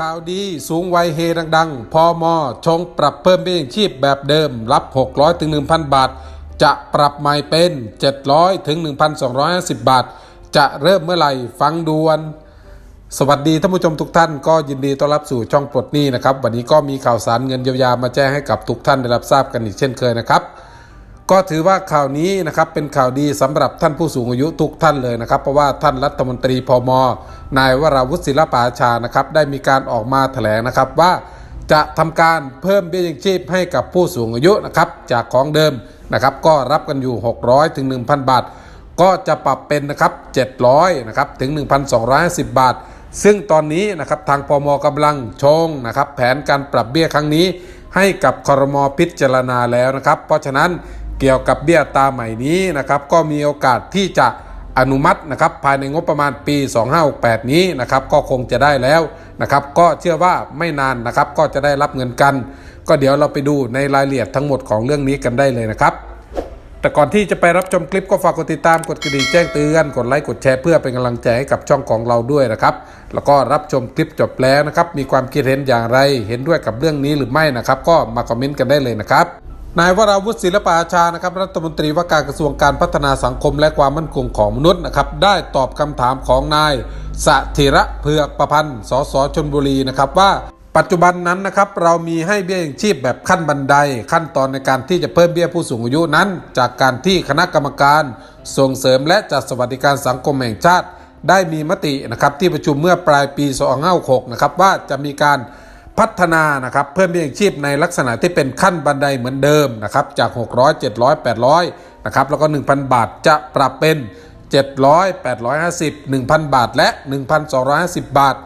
ข่าวดีสูงวัยเฮดังๆ พอมอชงปรับเพิ่มเบี้ยยังชีพแบบเดิม รับ 600ถึง1,000 บาท จะปรับใหม่เป็น 700ถึง1,250 บาท จะเริ่มเมื่อไหร่ฟังด่วน สวัสดีท่านผู้ชมทุกท่านก็ยินดีต้อนรับสู่ช่องปลดหนี้นะครับ วันนี้ก็มีข่าวสารเงินเยียวยามาแจ้งให้กับทุกท่านได้รับทราบกันอีกเช่นเคยนะครับ ก็ถือว่าข่าวนี้นะครับเป็นข่าวดีสำหรับท่านผู้สูงอายุทุกท่านเลยนะครับ เพราะว่าท่านรัฐมนตรีพมนายวราวุฒิศิลปาชานะครับได้มีการออกมาแถลงนะครับว่าจะทำการเพิ่มเบี้ยยังชีพให้กับผู้สูงอายุนะครับจากของเดิมนะครับก็รับกันอยู่ 600ถึง1,000 บาท ก็จะปรับเป็นนะครับ700นะครับถึง 1,250 บาท ซึ่งตอนนี้นะครับทางพมกำลังชงนะครับแผนการปรับเบี้ยครั้งนี้ ให้กับคอรมอพิจารณาแล้วนะครับ เพราะฉะนั้น เกี่ยวกับเบี้ยตาใหม่นี้นะครับก็มีโอกาสที่จะอนุมัตินะครับภายในงบประมาณปี 2568 นี้นะครับก็คงจะได้แล้วนะครับก็เชื่อว่าไม่นานนะครับก็จะได้รับเงินกัน ก็เดี๋ยวเราไปดูในรายละเอียดทั้งหมดของเรื่องนี้กันได้เลยนะครับ แต่ก่อนที่จะไปรับชมคลิปก็ฝากกดติดตามกดกระดิ่งแจ้งเตือนกดไลค์กดแชร์เพื่อเป็นกำลังใจให้กับช่องของเราด้วยนะครับ แล้วก็รับชมคลิปจบแล้วนะครับมีความคิดเห็นอย่างไร เห็นด้วยกับเรื่องนี้หรือไม่นะครับ ก็มาคอมเมนต์กันได้เลยนะครับ นายวราวุฒิศิลปอาชานะครับรัฐมนตรีว่าการกระทรวงการพัฒนาสังคมและความมั่นคงของมนุษย์นะครับได้ตอบคำถามของนายสถิระเผือกประพันธ์สสชนบุรีนะครับว่าปัจจุบันนั้นนะครับเรามีให้เบี้ยยังชีพแบบขั้นบันได ขั้นตอนในการที่จะเพิ่มเบี้ยผู้สูงอายุนั้น จากการที่คณะกรรมการ ส่งเสริมและจัดสวัสดิการสังคมแห่งชาติ ได้มีมตินะครับที่ประชุมเมื่อปลายปี 2566 นะครับว่าจะมีการ พัฒนานะครับเพิ่มเบี้ยยังชีพในลักษณะที่เป็นขั้นบันไดเหมือนเดิมนะครับจาก 600 700 800นะครับแล้วก็ 1,000 บาทจะปรับเป็น 700 850 1,000 บาทและ 1,250 บาท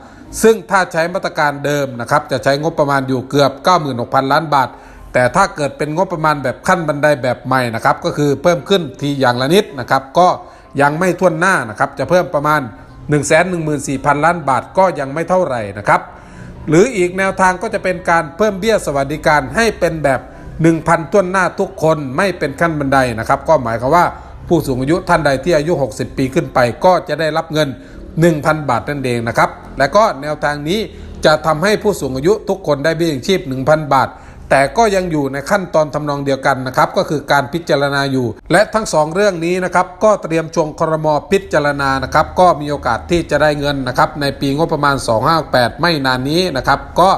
ซึ่งถ้าใช้มาตรการเดิมนะครับจะใช้งบประมาณอยู่เกือบ 96,000 ล้านบาท แต่ถ้าเกิดเป็นงบประมาณแบบขั้นบันไดแบบใหม่นะครับก็คือเพิ่มขึ้นทีอย่างละนิดนะครับก็ยังไม่ท่วนหน้านะครับจะเพิ่มประมาณ 114,000 ล้านบาทก็ยังไม่เท่าไหร่นะครับ หรืออีกแนวทางก็จะเป็นการเพิ่มเบี้ยสวัสดิการให้เป็นแบบ 1,000 ต้นหน้าทุกคนไม่เป็นขั้นบันไดนะครับ ก็หมายความว่าผู้สูงอายุท่านใดที่อายุ 60 ปีขึ้นไป ก็จะได้รับเงิน 1,000 บาทนั่นเองนะครับและก็แนวทางนี้จะทำให้ผู้สูงอายุทุกคนได้เบี้ยยังชีพ 1,000 บาท แต่ก็ยังอยู่ในขั้นตอนทำนองเดียวกันนะครับก็คือการพิจารณาอยู่ และทั้งสองเรื่องนี้นะครับก็เตรียมชวงครมพิจารณานะครับก็มีโอกาสที่จะได้เงินนะครับในปีงบประมาณ 258 ไม่นานนี้นะครับก็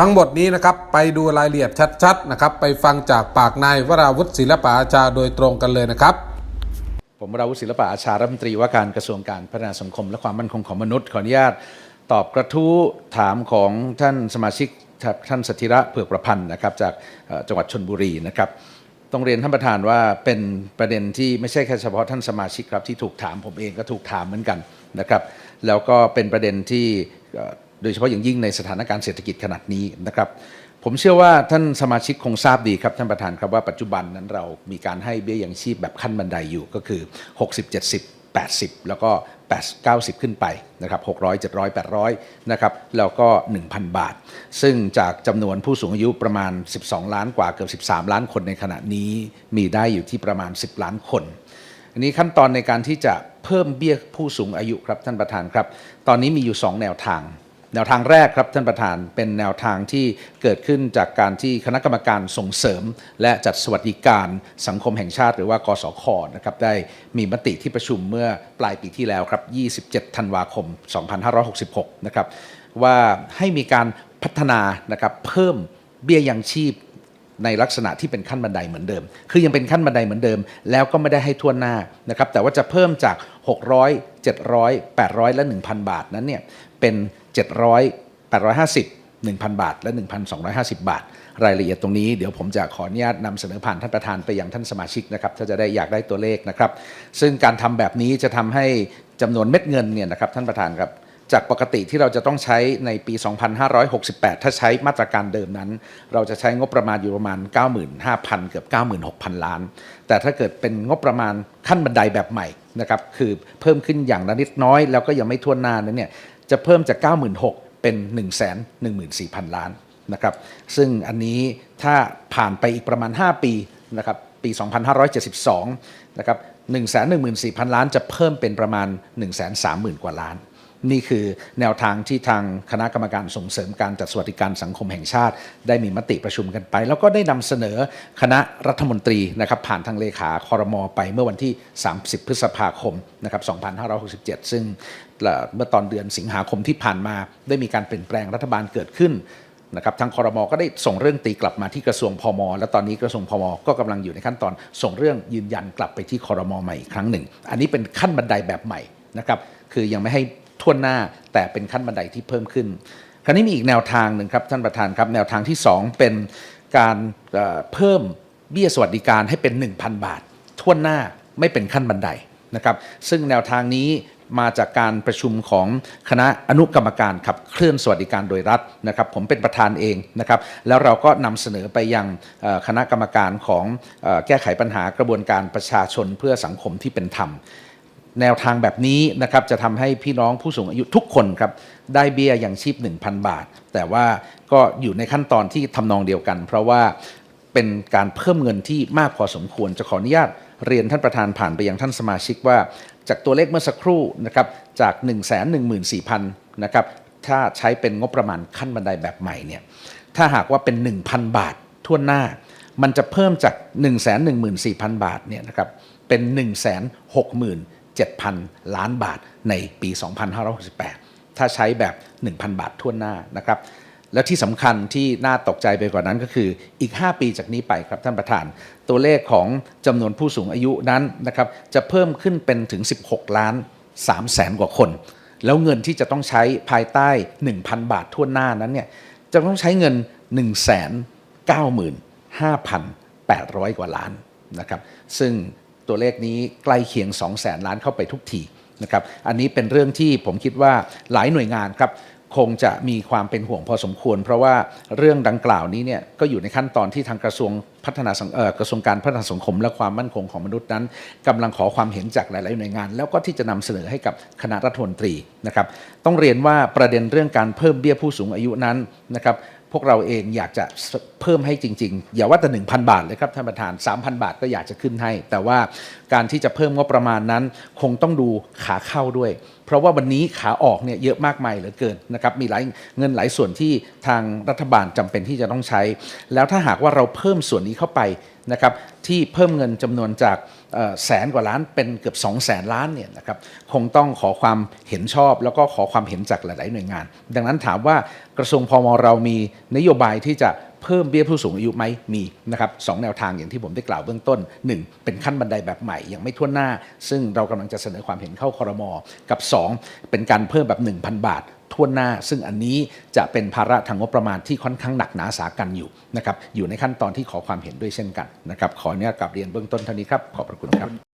ทั้งหมดนี้นะครับไปดูรายละเอียดชัดๆนะครับไปฟังจากปากนายวราวุฒิศิลปะอาชาโดยตรงกันเลยนะครับ ผมวราวุฒิศิลปะอาชารัฐมนตรีว่าการกระทรวงการพัฒนาสังคม และความมั่นคงของมนุษย์ขออนุญาตตอบกระทู้ถามของท่านสมาชิก ท่านสถิระเผือกประพันธ์นะครับจากจังหวัดชนบุรีนะครับต้องเรียนท่านประธานว่าเป็นประเด็นที่ไม่ใช่แค่เฉพาะท่านสมาชิกครับที่ถูกถามผมเองก็ถูกถามเหมือนกันนะครับแล้วก็เป็นประเด็นที่โดยเฉพาะอย่างยิ่งในสถานการณ์เศรษฐกิจขนาดนี้นะครับผมเชื่อว่าท่านสมาชิกคงทราบดีครับท่านประธานครับว่าปัจจุบันนั้นเรามีการให้เบี้ยยังชีพแบบขั้นบันไดอยู่ก็คือ 60 70 80 แล้วก็ 8 90 ขึ้นไปนะครับ600 700 800นะครับแล้วก็ 1,000 บาท ซึ่งจากจำนวนผู้สูงอายุประมาณ 12 ล้านกว่าเกือบ 13 ล้านคนในขณะนี้มีได้อยู่ที่ประมาณ 10 ล้านคน อันนี้ขั้นตอนในการที่จะเพิ่มเบี้ยผู้สูงอายุครับท่านประธานครับ ตอนนี้มีอยู่ 2 แนวทาง แนวทางแรกครับท่านประธานเป็นแนวทางที่เกิดขึ้นจากการที่คณะกรรมการส่งเสริม และจัดสวัสดิการสังคมแห่งชาติ หรือว่ากสคนะครับได้มีมติที่ประชุมเมื่อปลายปีที่แล้วครับ 27 ธันวาคม 2566 นะครับว่าให้มีการพัฒนานะครับเพิ่มเบี้ยยังชีพในลักษณะที่เป็นขั้นบันไดเหมือนเดิม คือยังเป็นขั้นบันไดเหมือนเดิม แล้วก็ไม่ได้ให้ทั่วหน้านะครับ แต่ว่าจะเพิ่มจาก 600 700 800 และ 1,000 บาทนั้นเนี่ย เป็น 700 850 1,000 บาท และ 1,250 บาท รายละเอียดตรงนี้เดี๋ยวผมจะขออนุญาตนำเสนอผ่านท่านประธานไปยังท่านสมาชิกนะครับถ้าจะได้อยากได้ตัวเลขนะครับ ซึ่งการทำแบบนี้จะทำให้จำนวนเม็ดเงินเนี่ยนะครับท่านประธานครับจากปกติที่เราจะต้องใช้ในปี 2568 ถ้าใช้มาตรการเดิมนั้น เราจะใช้งบประมาณอยู่ประมาณ 95,000 เกือบ 96,000 ล้าน แต่ถ้าเกิดเป็นงบประมาณขั้นบันไดแบบใหม่ นะครับคือเพิ่มขึ้นอย่างละนิดน้อย แล้วก็ยังไม่ทั่วหน้านั้นเนี่ยจะเพิ่มจาก 96,000 เป็น 114,000 ล้านนะครับซึ่งอันนี้ถ้าผ่านไปอีกประมาณ 5 ปีนะครับปี 2572 นะครับ 114,000 ล้านจะเพิ่มเป็นประมาณ 130,000 กว่าล้าน นี่คือแนวทางที่ทางคณะกรรมการส่งเสริมการจัดสวัสดิการสังคมแห่งชาติ ได้มีมติประชุมกันไป แล้วก็ได้นำเสนอคณะรัฐมนตรีนะครับผ่านทางเลขาคอรมอไปเมื่อวันที่ 30 พฤษภาคมนะครับ2567 ซึ่งเมื่อตอนเดือนสิงหาคมที่ผ่านมา ได้มีการเปลี่ยนแปลงรัฐบาลเกิดขึ้นนะครับทางคอรมอก็ได้ส่งเรื่องตีกลับมาที่กระทรวงพมและตอนนี้กระทรวงพมก็กำลังอยู่ในขั้นตอน ส่งเรื่องยืนยันกลับไปที่คอรมอใหม่อีกครั้งหนึ่ง อันนี้เป็นขั้นบันไดแบบใหม่นะครับคือยังไม่ให้ ท่วนหน้าแต่เป็นขั้นบันไดที่เพิ่มขึ้น คราวนี้มีอีกแนวทางหนึ่งครับท่านประธานครับ แนวทางที่ 2 เป็นการเพิ่มเบี้ยสวัสดิการให้เป็น 1,000 บาทท่วนหน้าไม่เป็นขั้นบันไดนะครับ ซึ่งแนวทางนี้มาจากการประชุมของคณะอนุกรรมการขับเคลื่อนสวัสดิการโดยรัฐนะครับ ผมเป็นประธานเองนะครับ แล้วเราก็นำเสนอไปยังคณะกรรมการของแก้ไขปัญหากระบวนการประชาชนเพื่อสังคมที่เป็นธรรม แนวทางแบบนี้นะครับจะทำให้พี่น้องผู้สูงอายุทุกคนครับได้เบี้ยยังชีพ 1,000 บาท แต่ว่าก็อยู่ในขั้นตอนที่ทำนองเดียวกัน เพราะว่าเป็นการเพิ่มเงินที่มากพอสมควรจะขออนุญาตเรียนท่านประธานผ่านไปยังท่านสมาชิกว่า จากตัวเลขเมื่อสักครู่นะครับจาก 1 1 4 0 0 0นะครับถ้าใช้เป็นงบประมาณขั้นบันไดแบบใหม่เนี่ยถ้าหากว่าเป็น 1,000 บาททั่วหน้า มันจะเพิ่มจาก 1 1 4 0 0 0 บาทเนี่ยนะครับเป็น 1 6 7,000 ล้านบาทในปี 2568 ถ้าใช้แบบ 1,000 บาททั่วหน้านะครับ และที่สำคัญที่น่าตกใจไปกว่านั้นก็คืออีก 5 ปีจากนี้ไปครับท่านประธาน ตัวเลขของจำนวนผู้สูงอายุนั้นนะครับจะเพิ่มขึ้นเป็นถึง 16 ล้าน3แสนกว่าคน แล้วเงินที่จะต้องใช้ภายใต้ 1,000 บาททั่วหน้านั้นเนี่ยจะต้องใช้เงิน 1 9 5,800 กว่าล้านนะครับ ซึ่ง ตัวเลขนี้ใกล้เคียง2แสนล้านเข้าไปทุกทีนะครับอันนี้เป็นเรื่องที่ผมคิดว่าหลายหน่วยงานครับคงจะมีความเป็นห่วงพอสมควร เพราะว่าเรื่องดังกล่าวนี้เนี่ยก็อยู่ในขั้นตอนที่ทางกระทรวงพัฒนาสังเออกระทรวงการพัฒนาสังคม และความมั่นคงของมนุษย์นั้นกำลังขอความเห็นจากหลาย ๆ หน่วยงาน แล้วก็ที่จะนำเสนอให้กับคณะรัฐมนตรีนะครับต้องเรียนว่าประเด็นเรื่องการเพิ่มเบี้ยผู้สูงอายุนั้นนะครับ พวกเราเองอยากจะเพิ่มให้จริง ๆ อย่าว่าแต่ 1,000 บาทเลยครับท่านประธาน 3,000 บาทก็อยากจะขึ้นให้ แต่ว่าการที่จะเพิ่มงบประมาณนั้น คงต้องดูขาเข้าด้วย เพราะว่าวันนี้ขาออกเนี่ยเยอะมากมายเหลือเกินนะครับมีหลายเงินหลายส่วนที่ทางรัฐบาลจำเป็นที่จะต้องใช้ แล้วถ้าหากว่าเราเพิ่มส่วนนี้เข้าไป นะครับที่เพิ่มเงินจำนวนจากแสนกว่าล้านเป็นเกือบ 2 0 0แสนล้านเนี่ยนะครับคงต้องขอความเห็นชอบ แล้วก็ขอความเห็นจากหลาย ๆ หน่วยงาน ดังนั้นถามว่ากระทรวงพมเรามีนโยบายที่จะ เพิ่มเบี้ยผู้สูงอายุไหมมีนะครับสองแนวทางอย่างที่ผมได้กล่าวเบื้องต้น 1. เป็นขั้นบันไดแบบใหม่ยังไม่ทั่วหน้า ซึ่งเรากำลังจะเสนอความเห็นเข้าคอรมอกับ 2. เป็นการเพิ่มแบบ 1,000 บาททั่วหน้า ซึ่งอันนี้จะเป็นภาระทางงบประมาณที่ค่อนข้างหนักหนาสากันอยู่นะครับอยู่ในขั้นตอนที่ขอความเห็นด้วยเช่นกันนะครับขออนุญาตกลับเรียนเบื้องต้นเท่านี้ครับขอบพระคุณครับ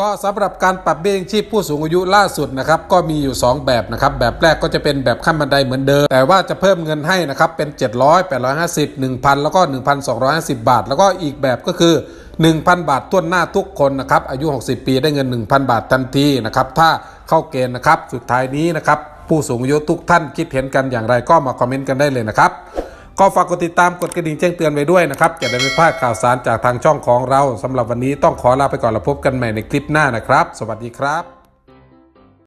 ก็สำหรับการปรับเบี้ยยังชีพผู้สูงอายุล่าสุดนะครับก็มีอยู่ 2 แบบนะครับแบบแรกก็จะเป็นแบบขั้นบันไดเหมือนเดิม แต่ว่าจะเพิ่มเงินให้นะครับเป็น 700 850 1,000 แล้วก็ 1,250 บาท แล้วก็อีกแบบก็คือ 1,000 บาทต้นหน้าทุกคนนะครับอายุ 60 ปีได้เงิน 1,000 บาททันทีนะครับถ้าเข้าเกณฑ์นะครับสุดท้ายนี้นะครับผู้สูงอายุทุกท่านคิดเห็นกันอย่างไรก็มาคอมเมนต์กันได้เลยนะครับ ก็ฝากกดติดตามกดกระดิ่งแจ้งเตือนไว้ด้วยนะครับ จะได้ไม่พลาดข่าวสารจากทางช่องของเราสำหรับวันนี้ต้องขอลาไปก่อนแล้วพบกันใหม่ในคลิปหน้านะครับ สวัสดีครับ